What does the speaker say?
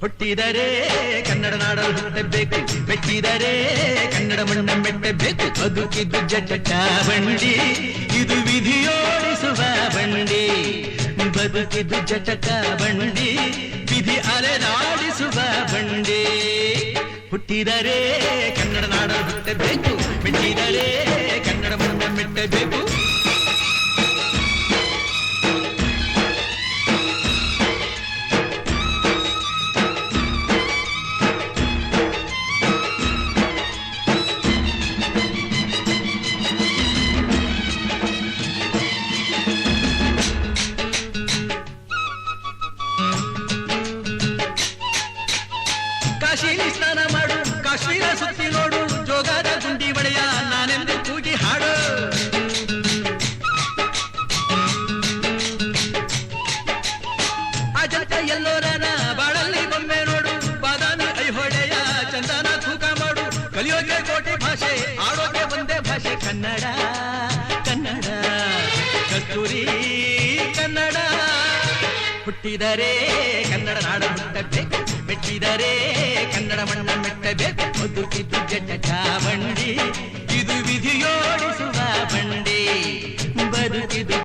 ಹುಟ್ಟಿದರೆ ಕನ್ನಡ ನಾಡಲು ಹುಟ್ಟಬೇಕು ಮೆಟ್ಟಿದರೆ ಕನ್ನಡ ಮಣ್ಣ ಮೆಟ್ಟಬೇಕು ಬದುಕಿದ್ದು ಜಟ ಬಂಡಿ ಇದು ವಿಧಿಯೋಡಿಸುವ ಬಂಡಿ ಬದುಕಿದ್ದು ಜಟಕ ಬಂಡಿ ವಿಧಿ ಅಲೆದಾಡಿಸುವ ಬಂಡಿ ಹುಟ್ಟಿದರೆ ಕನ್ನಡ ನಾಡಲು ಹುಟ್ಟಬೇಕು ಮೆಟ್ಟಿದರೆ ಕನ್ನಡ ಮಣ್ಣ ಮೆಟ್ಟಬೇಕು ಕಾಶಿಲಿ ಸ್ನಾನ ಮಾಡು, ಕಾಶ್ಮೀರ ಸುತ್ತಿ ನೋಡು, ಜೋಗದ ಗುಂಡಿ ಬಳೆಯ ನಾನೆಂದು ಕೂಗಿ ಹಾಡು. ಅಜಂತ ಎಲ್ಲೋರನ ಬಾಳಲ್ಲಿ ಗೊಂಬೆ ನೋಡು, ಬಾದಾಮಿ ಐಹೊಳೆಯ ಚಂದನ ತೂಕ ಮಾಡು. ಕಲಿಯೋಕೆ ಕೋಟಿ ಭಾಷೆ, ಆಡೋಕೆ ಒಂದೇ ಭಾಷೆ, ಕನ್ನಡ ಕನ್ನಡ. ಕಸ್ತೂರಿ ಕನ್ನಡ. ಹುಟ್ಟಿದರೆ ಕನ್ನಡ ನಾಡ ಹುಟ್ಟಬೇಕು ಮೆಟ್ಟಿದರೆ ಮೆಟ್ಟಬೇಕು ಬದುಕಿದ್ದು ಜಟ ಬಂಡಿ ಇದು ವಿಧಿಯೋಡಿಸುವ ಬಂಡಿ ಬದುಕಿದು